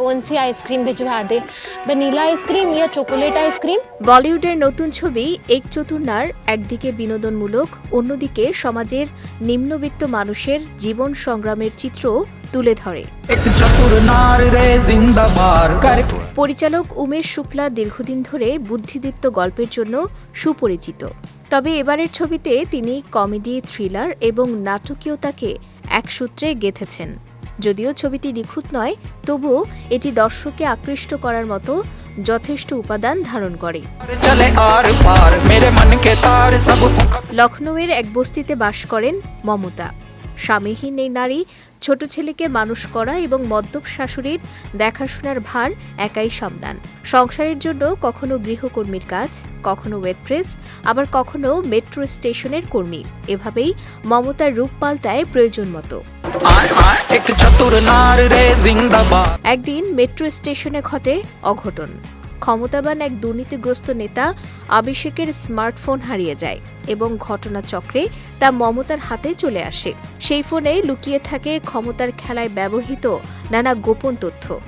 कौन सी आइसक्रीम भिजवा दे vanilla ice cream या चॉकलेट आइसक्रीम বলিউডের নতুন ছবি এক চতুর্নার একদিকে বিনোদনমূলক অন্যদিকে সমাজের নিম্নবিত্ত মানুষের জীবন সংগ্রামের চিত্র তুলে ধরে एक चतुर नार रे जिंदाबार कर পরিচালক উমেশ শুক্লা দীর্ঘদিন ধরে বুদ্ধিদীপ্ত গল্পের জন্য সুপরিচিত তবে এবারের ছবিতে তিনি কমেডি থ্রিলার এবং নাটকীয়তাকে এক সূত্রে গেঁথেছেন যদিও ছবিটি নিখুঁত নয় তবুও এটি দর্শককে আকৃষ্ট করার মতো যথেষ্ট উপাদান ধারণ করে। লখনৌয়ের এক বস্তিতে বাস করেন মমতা। স্বামীহীন এই নারী ছোট ছেলেকে মানুষ করা এবং মদ্যপ শাশুড়ির দেখাশোনার ভার একাই সামলান। সংসারের জন্য কখনো গৃহকর্মীর কাজ কখনো ওয়েট্রেস আবার কখনো মেট্রো স্টেশনের কর্মী। এভাবেই মমতার রূপ পাল্টায় প্রয়োজন মতো। একদিন মেট্রো স্টেশনে ঘটে অঘটন। ক্ষমতাবান এক দুর্নীতিগ্রস্ত নেতা অভিষেকের স্মার্টফোন হারিয়ে যায় এবং ঘটনাচক্রে তা মমতার হাতে চলে আসে। সেই ফোনে লুকিয়ে থাকে ক্ষমতার খেলায় ব্যবহৃত নানা গোপন তথ্য।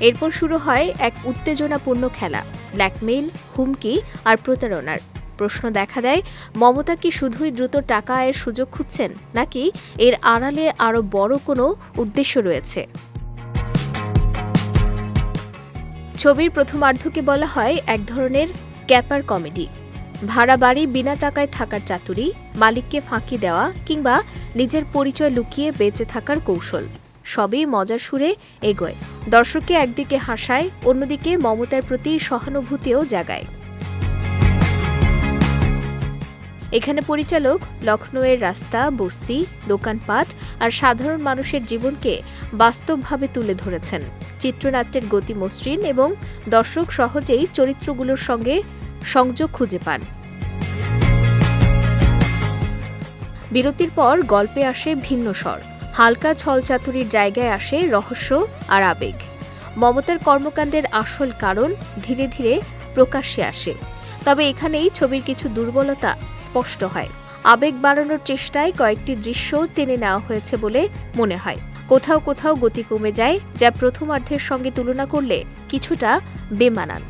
এরপর শুরু হয় এক উত্তেজনাপূর্ণ খেলা, ব্ল্যাকমেইল, হুমকি আর প্রতারণার। প্রশ্ন দেখা দেয়, মমতা কি শুধুই দ্রুত টাকা আয়ের সুযোগ খুঁজছেন, নাকি এর আড়ালে আরও বড় কোনো উদ্দেশ্য রয়েছে? ছবির প্রথমার্ধকে বলা হয় এক ধরনের ক্যাপার কমেডি। ভাড়া বাড়ি বিনা টাকায় থাকার চাতুরি, মালিককে ফাঁকি দেওয়া কিংবা নিজের পরিচয় লুকিয়ে বেঁচে থাকার কৌশল। সবই মজার সুরে এগোয়। দর্শককে একদিকে হাসায়, অন্যদিকে মমতার প্রতি সহানুভূতিও জাগায়। এখানে পরিচালক লখনৌয়ের রাস্তা, বস্তি, দোকানপাট আর সাধারণ মানুষের জীবনকে বাস্তবভাবে তুলে ধরেছেন। চিত্রনাট্যের গতি মসৃণ এবং দর্শক সহজেই চরিত্রগুলোর সঙ্গে সংযোগ খুঁজে পান। বিরতির পর গল্পে আসে ভিন্ন স্বর। হালকা ছলচাতুরির জায়গায় আসে রহস্য আর আবেগ। মমতার কর্মকাণ্ডের আসল কারণ ধীরে ধীরে প্রকাশ্যে আসে। তবে এখানেই ছবির কিছু দুর্বলতা স্পষ্ট হয়। আবেগ বাড়ানোর চেষ্টায় কয়েকটি দৃশ্য টেনে নেওয়া হয়েছে বলে মনে হয়। কোথাও কোথাও গতি কমে যায়, যা প্রথমার্ধের সঙ্গে তুলনা করলে কিছুটা বেমানান।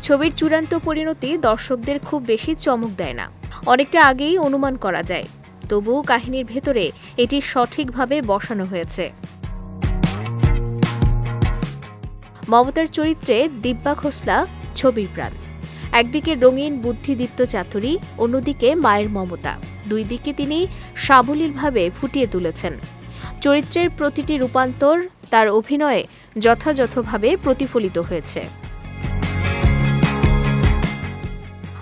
ছবির চূড়ান্ত পরিণতি দর্শকদের খুব বেশি চমক দেয় না। অনেকটা আগেই অনুমান করা যায়। তবুও কাহিনীর ভেতরে এটি সঠিকভাবে বসানো হয়েছে। মমতার চরিত্রে দিব্যা খোসলা ছবির প্রাণ। একদিকে রঙিন বুদ্ধিদীপ্ত চাতুরী, অন্যদিকে মায়ের মমতা। দুই দিকে তিনি সাবলীলভাবে ফুটিয়ে তুলেছেন। চরিত্রের প্রতিটি রূপান্তর তার অভিনয়ে যথাযথভাবে প্রতিফলিত হয়েছে।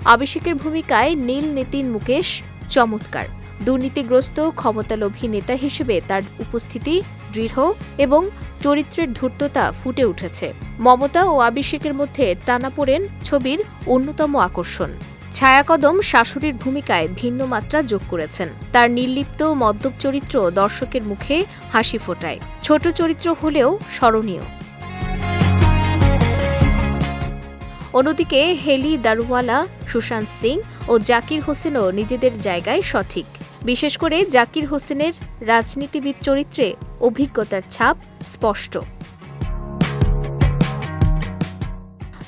অভিষেকের ভূমিকায় নীল নিতিন মুকেশ চমৎকার। দুর্নীতিগ্রস্ত, ক্ষমতালোভী নেতা হিসেবে তার উপস্থিতি দৃঢ় এবং চরিত্রের ধূর্ততা ফুটে উঠেছে। মমতা ও অভিষেকের মধ্যে টানাপোড়েন ছবির অন্যতম আকর্ষণ। ছায়াকদম শাশুড়ির ভূমিকায় ভিন্ন মাত্রা যোগ করেছেন। তার নির্লিপ্ত মদ্যপ চরিত্র দর্শকের মুখে হাসি ফোটায়। ছোট চরিত্র হলেও স্মরণীয়। অন্যদিকে হেলি দারুওয়ালা, সুশান্ত সিং ও জাকির হোসেনও নিজেদের জায়গায় সঠিক। বিশেষ করে জাকির হোসেনের রাজনীতিবিদ চরিত্রে অভিজ্ঞতার ছাপ স্পষ্ট।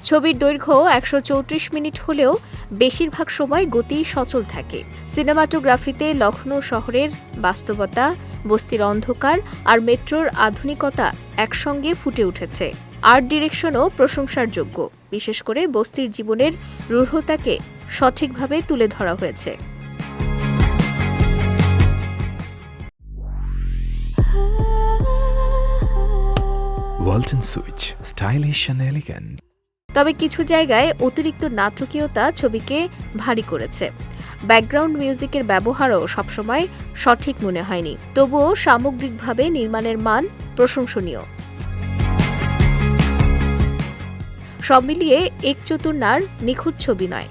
ছবির দৈর্ঘ্য একশো চৌত্রিশ মিনিট হলেও বেশিরভাগ সময় গতি সচল থাকে। সিনেমাটোগ্রাফিতে লখনৌ শহরের বাস্তবতা, বস্তির অন্ধকার আর মেট্রোর আধুনিকতা একসঙ্গে ফুটে উঠেছে। আর্ট ডিরেকশনও প্রশংসার যোগ্য বিশেষ করে বস্তির জীবনের রূঢ়তাকে সঠিকভাবে তুলে ধরা হয়েছে। Switch, stylish and elegant. তবে কিছু জায়গায় অতিরিক্ত নাটকীয়তা ছবিকে ভারী করেছে। ব্যাকগ্রাউন্ড মিউজিকের ব্যবহারও সবসময় সঠিক মনে হয়নি। তবুও সামগ্রিকভাবে নির্মাণের মান প্রশংসনীয়। সব মিলিয়ে এক চতুর্নার নিখুঁত ছবি নয়।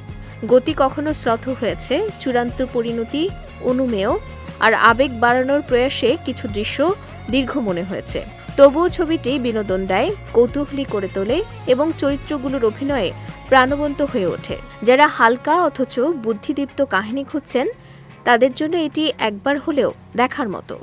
গতি কখনো শ্রথ হয়েছে চূড়ান্ত পরিণতি অনুমেয় আর আবেগ বাড়ানোর প্রয়াসে কিছু দৃশ্য দীর্ঘ মনে হয়েছে। তবুও ছবিটি বিনোদন দেয়, কৌতূহলী করে তোলে এবং চরিত্রগুলোর অভিনয়ে প্রাণবন্ত হয়ে ওঠে। যারা হালকা অথচ বুদ্ধিদীপ্ত কাহিনী খুঁজছেন, তাদের জন্য এটি একবার হলেও দেখার মতো।